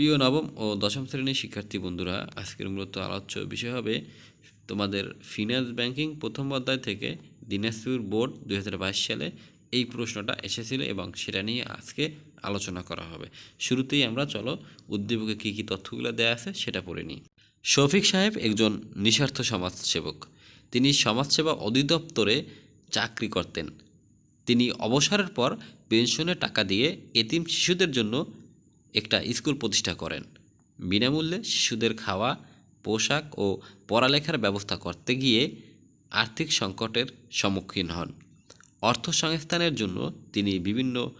প্রিয় নবম ও দশম শ্রেণির শিক্ষার্থী বন্ধুরা, আজকের মূলত আলোচ্য বিষয় হবে তোমাদের ফিনান্স ব্যাংকিং প্রথম অধ্যায় থেকে দিনাজপুর বোর্ড দু হাজার বাইশ সালে এই প্রশ্নটা এসেছিল এবং সেটা নিয়ে আজকে আলোচনা করা হবে। শুরুতেই আমরা চলো উদ্দীপকে কী কী তথ্যগুলো দেওয়া আছে সেটা পড়ে নিই। শফিক সাহেব একজন নিঃস্বার্থ সমাজসেবক। তিনি সমাজসেবা অধিদপ্তরে চাকরি করতেন। তিনি অবসরের পর পেনশনের টাকা দিয়ে এতিম শিশুদের জন্য একটা স্কুল প্রতিষ্ঠা করেন। বিনামূল্যে শিশুদের খাওয়া, পোশাক ও পড়ালেখার ব্যবস্থা করতে গিয়ে আর্থিক সংকটের সম্মুখীন হন। অর্থ সংস্থানের জন্য তিনি বিভিন্ন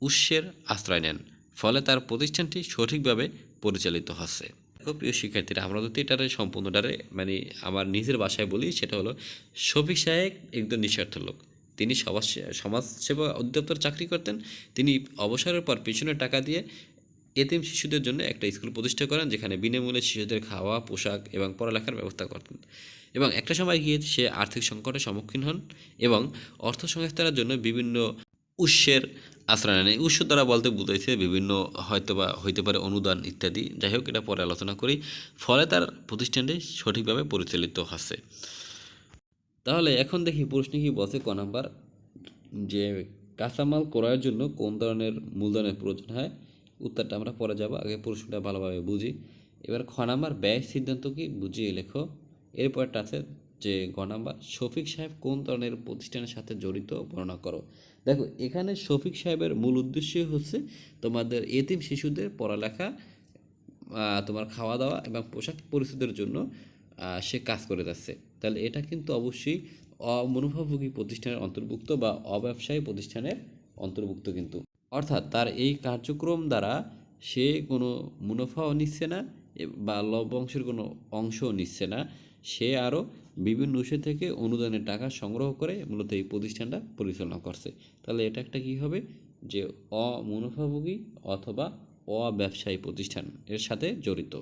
উৎসের আশ্রয় নেন, ফলে তার প্রতিষ্ঠানটি সঠিকভাবে পরিচালিত হচ্ছে। খুব প্রিয় শিক্ষার্থীরা, আমরা যদি এটারে সম্পূর্ণটারে মানে আমার নিজের বাসায় বলি, সেটা হলো, শফিক সাহেব একজন নিঃস্বার্থ লোক। তিনি সমাজ সমাজসেবা অধিদপ্তর চাকরি করতেন। তিনি অবসরের পর পেছনের টাকা দিয়ে এতিম শিশুদের জন্য একটা স্কুল প্রতিষ্ঠা করেন, যেখানে বিনামূল্যে শিশুদের খাওয়া, পোশাক এবং পড়ালেখার ব্যবস্থা করতেন। এবং একটা সময় গিয়ে সে আর্থিক সংকটের সম্মুখীন হন এবং অর্থ সংস্থানের জন্য বিভিন্ন উৎসের আশ্রয় নেন। উৎস দ্বারা বলতে বুঝাইছে বিভিন্ন হয়তো বা হইতে পারে অনুদান ইত্যাদি। যাই হোক, এটা পরে আলোচনা করি। ফলে তার প্রতিষ্ঠানটি সঠিকভাবে পরিচালিত হচ্ছে। তাহলে এখন দেখি প্রশ্ন কি বলছে ক নাম্বার। যে কাঁচামাল ক্রয়ের জন্য কোন ধরনের মূলধনের প্রয়োজন হয়? উত্তরটা আমরা পরে যাব, আগে প্রশ্নটা ভালোভাবে বুঝি। এবার খ নাম্বার ব্যয় সিদ্ধান্ত কি? বুঝিয়ে লেখো। এরপরটা আছে যে গ নাম্বার, শফিক সাহেব কোন ধরনের প্রতিষ্ঠানের সাথে জড়িত বর্ণনা করো? দেখো, এখানে শফিক সাহেবের মূল উদ্দেশ্যই হচ্ছে তোমাদের এতিম শিশুদের পড়ালেখা তোমার খাওয়া দাওয়া এবং পোশাক পরিস্থিতির জন্য সে কাজ করে যাচ্ছে। তাহলে এটা কিন্তু অবশ্যই অমনোভাবভোগী প্রতিষ্ঠানের অন্তর্ভুক্ত বা অব্যবসায়ী প্রতিষ্ঠানের অন্তর্ভুক্ত কিন্তু। অর্থাৎ তার এই কার্যক্রম দ্বারা সে কোনো মুনাফাও নিচ্ছে না বা লভ্যাংশের কোনো অংশও নিচ্ছে না। সে আরও বিভিন্ন উৎস থেকে অনুদানের টাকা সংগ্রহ করে মূলত এই প্রতিষ্ঠানটা পরিচালনা করছে। তাহলে এটা একটা কী হবে? যে অমুনাফাভোগী অথবা অব্যবসায়ী প্রতিষ্ঠান এর সাথে জড়িত।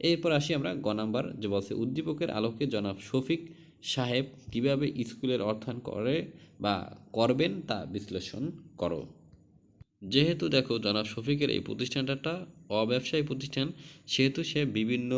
এরপর আসি আমরা গ নাম্বার, যে বলছে, উদ্দীপকের আলোকে জনাব শফিক সাহেব কীভাবে স্কুলের অর্থায়ন করে বা করবেন তা বিশ্লেষণ করো। যেহেতু দেখো জনাব শফিকের এই প্রতিষ্ঠানটা অব্যবসায়ী প্রতিষ্ঠান সেহেতু সে বিভিন্ন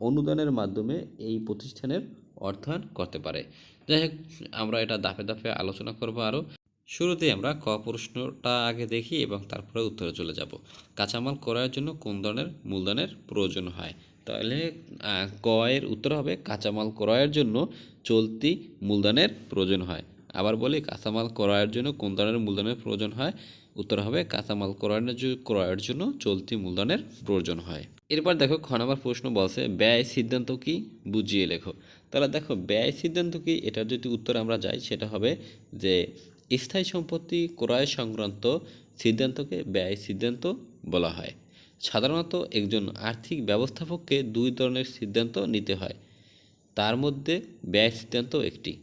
অনুদানের মাধ্যমে এই প্রতিষ্ঠানের অর্থায়ন করতে পারে। যাই হোক আমরা এটা দাপে দাপে আলোচনা করব আরও শুরুতেই আমরা ক প্রশ্নটা আগে দেখি এবং তারপরে উত্তরে চলে যাব। কাঁচামাল ক্রয়ের জন্য কোন ধরনের মূলধনের প্রয়োজন হয়? তাহলে আহ, ক এর উত্তর হবে কাঁচামাল ক্রয়ের জন্য চলতি মূলধনের প্রয়োজন হয়। আবার বলি কাঁচামাল ক্রয়ের জন্য কোন ধরনের মূলধনের প্রয়োজন হয়? উত্তর হবে কাঁচামাল ক্রয়ের জ- ক্রয়ের জন্য চলতি মূলধনের প্রয়োজন হয়। এরপর দেখো খ নম্বর প্রশ্ন বলছে, ব্যয় সিদ্ধান্ত কি? বুঝিয়ে লেখো। তাহলে দেখো, ব্যয় সিদ্ধান্ত কি? এটার যদি উত্তর আমরা যাই, সেটা হবে যে স্থায়ী সম্পত্তি ক্রয় সংক্রান্ত সিদ্ধান্তকে ব্যয় সিদ্ধান্ত বলা হয়। সাধারণত একজন আর্থিক ব্যবস্থাপককে দুই ধরনের সিদ্ধান্ত নিতে হয়। তার মধ্যে ব্যয় সিদ্ধান্ত একটি।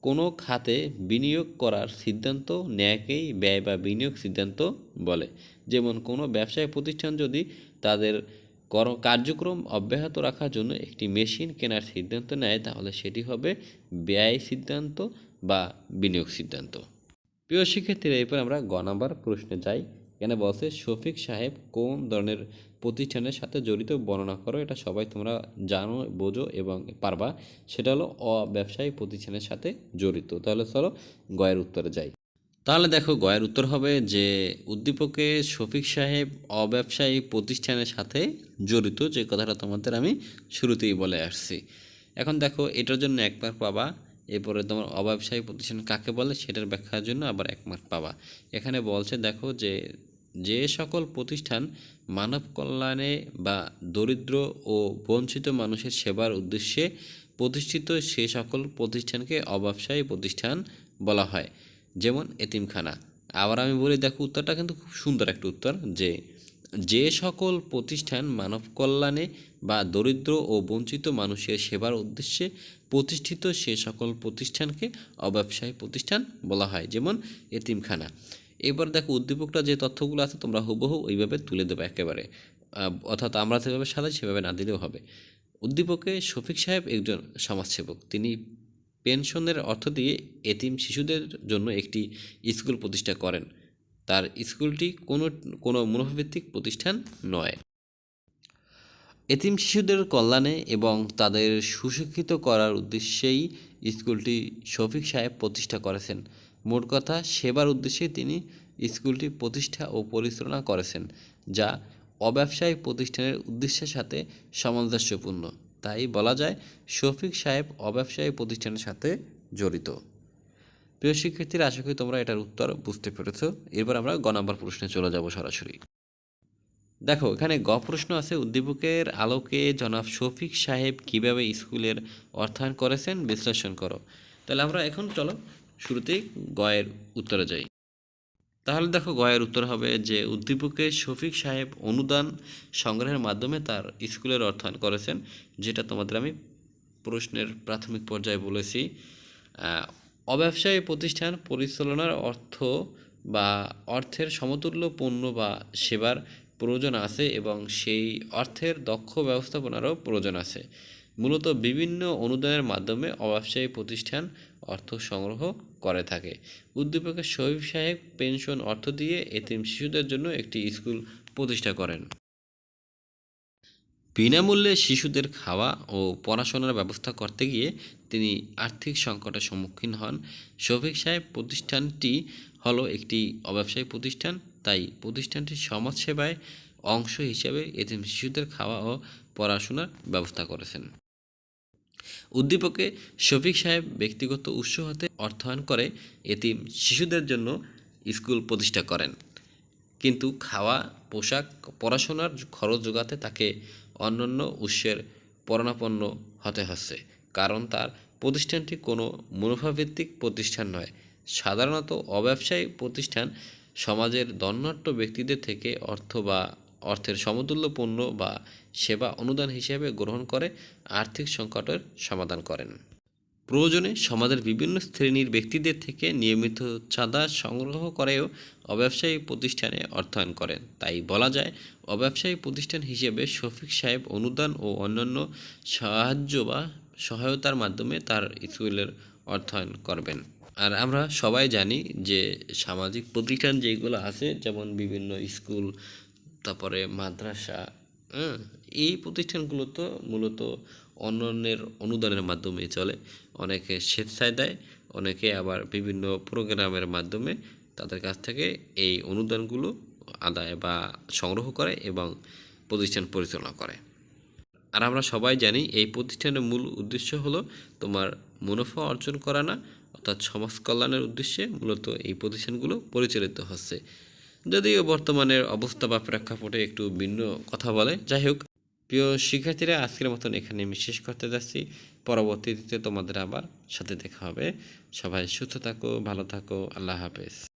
কোনো খাতে বিনিয়োগ করার সিদ্ধান্ত ন্যায়কেই ব্যয় বা বিনিয়োগ সিদ্ধান্ত বলে। যেমন কোনো ব্যবসায় প্রতিষ্ঠান যদি তাদের কর- কার্যক্রম অব্যাহত রাখার জন্য একটি মেশিন কেনার সিদ্ধান্ত নেয়, তাহলে সেটি হবে ব্যয় সিদ্ধান্ত বা বিনিয়োগ সিদ্ধান্ত। প্রিয় শিক্ষার্থীরা, এরপর আমরা গ নাম্বার প্রশ্নে যাই। এখানে বলছে, শফিক সাহেব কোন ধরনের প্রতিষ্ঠানের সাথে জড়িত বর্ণনা করো, এটা সবাই তোমরা জানো, বোঝো এবং পারবা। সেটা হলো অব্যবসায়ী প্রতিষ্ঠানের সাথে জড়িত। তাহলে চলো গয়ের উত্তরে যাই। তাহলে দেখো গয়ের উত্তর হবে যে, উদ্দীপকে শফিক সাহেব অব্যবসায়ী প্রতিষ্ঠানের সাথে জড়িত, যে কথাটা তোমাদের আমি শুরুতেই বলে আসছি। এখন দেখো, এটার জন্য এক মার্ক পাবা, এরপরে তোমার অব্যবসায়ী প্রতিষ্ঠান কাকে বলে, সেটার ব্যাখ্যার জন্য আবার এক পাবা। এখানে বলছে দেখো যে যে সকল প্রতিষ্ঠান মানব কল্যাণে বা দরিদ্র ও বঞ্চিত মানুষের সেবার উদ্দেশ্যে প্রতিষ্ঠিত, সে সকল প্রতিষ্ঠানকে অব্যবসায়ী প্রতিষ্ঠান বলা হয়। যেমন এতিমখানা। আবার আমি বলি, দেখো, উত্তরটা কিন্তু খুব সুন্দর একটা উত্তর যে যে সকল প্রতিষ্ঠান মানব কল্যাণে বা দরিদ্র ও বঞ্চিত মানুষের সেবার উদ্দেশ্যে প্রতিষ্ঠিত, সে সকল প্রতিষ্ঠানকে অব্যবসায়ী প্রতিষ্ঠান বলা হয়। যেমন এতিমখানা। এবার দেখো উদ্দীপকটা যে তথ্যগুলো আছে তোমরা হুবহু ওইভাবে তুলে দেবে একেবারে। অর্থাৎ আমরা যেভাবে সাজাই সেভাবে না দিলেও হবে। উদ্দীপকে শফিক সাহেব একজন সমাজসেবক। তিনি পেনশনের অর্থ দিয়ে এতিম শিশুদের জন্য একটি স্কুল প্রতিষ্ঠা করেন। তার স্কুলটি কোনো কোনো মুনাফাভিত্তিক প্রতিষ্ঠান নয়। এতিম শিশুদের কল্যাণে এবং তাদের সুশিক্ষিত করার উদ্দেশ্যেই স্কুলটি শফিক সাহেব প্রতিষ্ঠা করেছেন। মোট কথা সেবার উদ্দেশ্যে তিনি স্কুলটি প্রতিষ্ঠা ও পরিচালনা করেছেন, যা অব্যবসায়ী প্রতিষ্ঠানের উদ্দেশ্যের সাথে সামঞ্জস্যপূর্ণ। তাই বলা যায়, শফিক সাহেব অব্যবসায়ী প্রতিষ্ঠানের সাথে জড়িত। প্রিয় শিক্ষার্থীরা, আশা করি তোমরা এটার উত্তর বুঝতে পেরেছ। এরপর আমরা গ নম্বর প্রশ্নে চলে যাব সরাসরি। দেখো, এখানে গ প্রশ্ন আছে, উদ্দীপকের আলোকে জনাব শফিক সাহেব কীভাবে স্কুলের অর্থায়ন করেছেন? বিশ্লেষণ করো। তাহলে আমরা এখন চলো শুরুতেই গয়ের উত্তরে যাই। তাহলে দেখো গয়ের উত্তর হবে যে উদ্দীপকে শফিক সাহেব অনুদান সংগ্রহের মাধ্যমে তার স্কুলের অর্থায়ন করেছেন, যেটা তোমাদের আমি প্রশ্নের প্রাথমিক পর্যায়ে বলেছি। অব্যবসায়ী প্রতিষ্ঠান পরিচালনার অর্থ বা অর্থের সমতুল্য পণ্য বা সেবার প্রয়োজন আছে এবং সেই অর্থের দক্ষ ব্যবস্থাপনারও প্রয়োজন আছে। মূলত বিভিন্ন অনুদানের মাধ্যমে অব্যবসায়ী প্রতিষ্ঠান অর্থ সংগ্রহ করে থাকে। উদ্দীপকের শহীদ সাহেব পেনশন অর্থ দিয়ে এতিম শিশুদের জন্য একটি স্কুল প্রতিষ্ঠা করেন। বিনামূল্যে শিশুদের খাওয়া ও পড়াশোনার ব্যবস্থা করতে গিয়ে তিনি আর্থিক সংকটের সম্মুখীন হন। শফিক সাহেব প্রতিষ্ঠানটি হলো একটি অব্যবসায়ী প্রতিষ্ঠান, তাই প্রতিষ্ঠানটি সমাজসেবায় অংশ হিসেবে এতিম শিশুদের খাওয়া ও পড়াশোনার ব্যবস্থা করেছেন। উদ্দীপকে শফিক সাহেব ব্যক্তিগত উৎস হতে অর্থায়ন করে এতিম শিশুদের জন্য স্কুল প্রতিষ্ঠা করেন। কিন্তু খাওয়া, পোশাক, পড়াশোনার খরচ যোগাতে তাকে অন্যান্য উৎসের পরণাপন্ন হতে হচ্ছে। কারণ তার প্রতিষ্ঠানটি কোনো মুনাফাভিত্তিক প্রতিষ্ঠান নয়। সাধারণত অব্যবসায়ী প্রতিষ্ঠান সমাজের দণ্ডাঢ্য ব্যক্তিদের থেকে অর্থ বা অর্থের সমতুল্য পণ্য বা সেবা অনুদান হিসেবে গ্রহণ করে, আর্থিক সংকটের সমাধান করেন। প্রয়োজনে সমাজের বিভিন্ন শ্রেণির ব্যক্তিদের থেকে নিয়মিত চাঁদা সংগ্রহ করেও অব্যবসায়ী প্রতিষ্ঠানে অর্থায়ন করেন। তাই বলা যায়, অব্যবসায়ী প্রতিষ্ঠান হিসেবে শফিক সাহেব অনুদান ও অন্যান্য সাহায্য বা সহায়তার মাধ্যমে তার স্কুলের অর্থায়ন করবেন। আর আমরা সবাই জানি যে সামাজিক প্রতিষ্ঠান যেগুলো আছে, যেমন বিভিন্ন স্কুল তারপরে মাদ্রাসা হ্যাঁ? এই প্রতিষ্ঠানগুলো তো মূলত অন্যান্যের অনুদানের মাধ্যমে চলে। অনেকে স্বেচ্ছায় দেয়, অনেকে আবার বিভিন্ন প্রোগ্রামের মাধ্যমে তাদের কাছ থেকে এই অনুদানগুলো আদায় বা সংগ্রহ করে এবং প্রতিষ্ঠান পরিচালনা করে। আর আমরা সবাই জানি এই প্রতিষ্ঠানের মূল উদ্দেশ্য হলো তোমার মুনাফা অর্জন করা না, অর্থাৎ সমাজ কল্যাণের উদ্দেশ্যে মূলত এই প্রতিষ্ঠানগুলো পরিচালিত হচ্ছে। যদিও বর্তমানের অবস্থা বা প্রেক্ষাপটে একটু ভিন্ন কথা বলে। যাই হোক, প্রিয় শিক্ষার্থীরা, আজকের মতন এখানে আমি শেষ করতে যাচ্ছি। পরবর্তীতে তোমাদের আবার সাথে দেখা হবে। সবাই সুস্থ থাকো, ভালো থাকো, আল্লাহ হাফেজ।